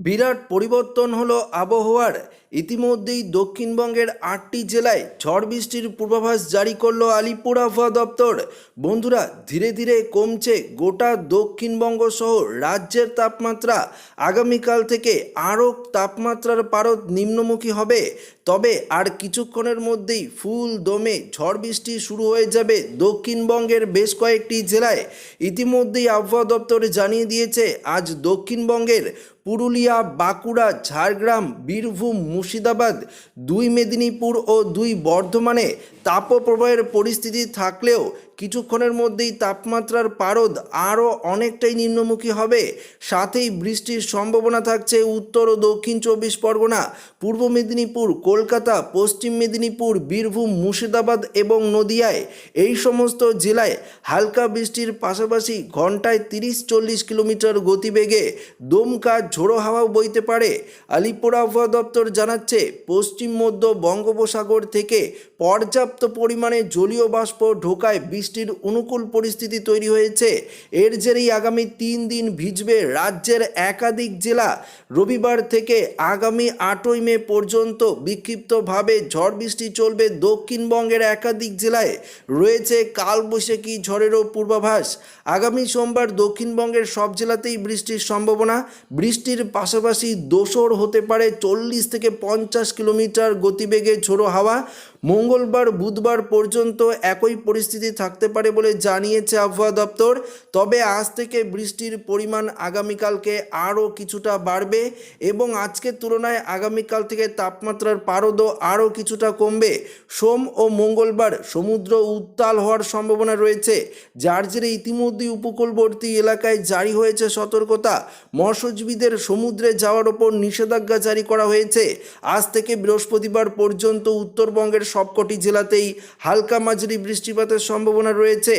বিরাট পরিবর্তন হলো আবহাওয়ার ইতিমধ্যেই দক্ষিণবঙ্গের আটটি জেলায় ঝড় বৃষ্টির পূর্বাভাস জারি করল আলিপুর আবহাওয়া দপ্তর। বন্ধুরা, ধীরে ধীরে কমছে গোটা দক্ষিণবঙ্গ সহ রাজ্যের তাপমাত্রা। আগামীকাল থেকে আরও তাপমাত্রার পারদ নিম্নমুখী হবে। তবে আর কিছুক্ষণের মধ্যেই ফুল দমে ঝড় বৃষ্টি শুরু হয়ে যাবে দক্ষিণবঙ্গের বেশ কয়েকটি জেলায়। ইতিমধ্যেই আবহাওয়া দপ্তর জানিয়ে দিয়েছে, আজ দক্ষিণবঙ্গের পুরুলিয়া, বাঁকুড়া, ঝাড়গ্রাম, বীরভূম মুর্শিদাবাদ দুই মেদিনীপুর ও দুই বর্ধমানে তাপপ্রবাহের পরিস্থিতি থাকলেও কিছুক্ষণের মধ্যেই তাপমাত্রার পারদ আরও অনেকটাই নিম্নমুখী হবে। সাথেই বৃষ্টির সম্ভাবনা থাকছে উত্তর ও দক্ষিণ চব্বিশ পরগনা, পূর্ব মেদিনীপুর, কলকাতা, পশ্চিম মেদিনীপুর, বীরভূম, মুর্শিদাবাদ এবং নদিয়ায়। এই সমস্ত জেলায় হালকা বৃষ্টির পাশাপাশি ঘন্টায় তিরিশ চল্লিশ কিলোমিটার গতিবেগে দমকা ঝোড়ো হাওয়াও বইতে পারে। আলিপুর আবহাওয়া দপ্তর জানাচ্ছে, পশ্চিম মধ্য বঙ্গোপসাগর থেকে পর্যাপ্ত পরিমাণে জলীয় বাষ্প ঢোকায় বৃষ্টির অনুকূল পরিস্থিতি তৈরি হয়েছে। এর জেরেই আগামী তিন দিন ভিজবে রাজ্যের একাধিক জেলা। রবিবার থেকে আগামী আটই মে পর্যন্ত বিক্ষিপ্তভাবে ঝড় বৃষ্টি চলবে দক্ষিণবঙ্গের একাধিক জেলায়। রয়েছে কালবৈশাখী ঝড়েরও পূর্বাভাস। আগামী সোমবার দক্ষিণবঙ্গের সব জেলাতেই বৃষ্টির সম্ভাবনা। বৃষ্টির পাশাপাশি দোসর হতে পারে চল্লিশ থেকে পঞ্চাশ কিলোমিটার গতিবেগে ঝোড়ো হাওয়া। মঙ্গলবার, বুধবার পর্যন্ত একই পরিস্থিতি থাকতে পারে বলে জানিয়েছে আবহাওয়া দপ্তর। তবে আজ থেকে বৃষ্টির পরিমাণ আগামীকালকে আরও কিছুটা বাড়বে এবং আজকের তুলনায় আগামীকাল থেকে তাপমাত্রার পারদও আরও কিছুটা কমবে। সোম ও মঙ্গলবার সমুদ্র উত্তাল হওয়ার সম্ভাবনা রয়েছে, যার জেরে ইতিমধ্যেই উপকূলবর্তী এলাকায় জারি হয়েছে সতর্কতা। মৎস্যজীবীদের সমুদ্রে যাওয়ার ওপর নিষেধাজ্ঞা জারি করা হয়েছে। আজ থেকে বৃহস্পতিবার পর্যন্ত উত্তরবঙ্গের সবকটি জেলাতেই হালকা মাঝারি বৃষ্টিপাতের সম্ভাবনা রয়েছে।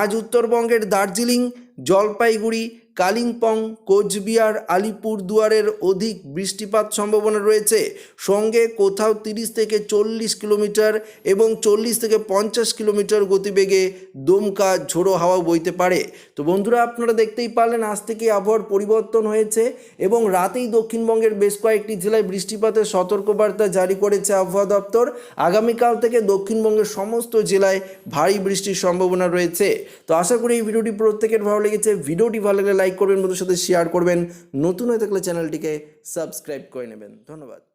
আজ উত্তরবঙ্গের দার্জিলিং জলপাইগুড়ি কালিম্পং, কোচবিহার আলিপুরদুয়ারের অধিক বৃষ্টিপাত সম্ভাবনা রয়েছে। সঙ্গে কোথাও তিরিশ থেকে চল্লিশ কিলোমিটার এবং চল্লিশ থেকে পঞ্চাশ কিলোমিটার গতিবেগে দমকা ঝোড়ো হাওয়া বইতে পারে। তো বন্ধুরা, আপনারা দেখতেই পারলেন, আজ থেকে আবহাওয়ার পরিবর্তন হয়েছে এবং রাতেই দক্ষিণবঙ্গের বেশ কয়েকটি জেলায় বৃষ্টিপাতের সতর্কবার্তা জারি করেছে আবহাওয়া দপ্তর। আগামীকাল থেকে দক্ষিণবঙ্গের সমস্ত জেলায় ভারী বৃষ্টির সম্ভাবনা রয়েছে। তো আশা করি এই ভিডিওটি প্রত্যেকের ভালো লেগেছে। ভিডিওটি ভালো লাগলে লাইক করবেন বন্ধুর সাথে শেয়ার করবেন। নতুন হয়ে থাকলে চ্যানেলটিকে সাবস্ক্রাইব করে নেবেন। ধন্যবাদ।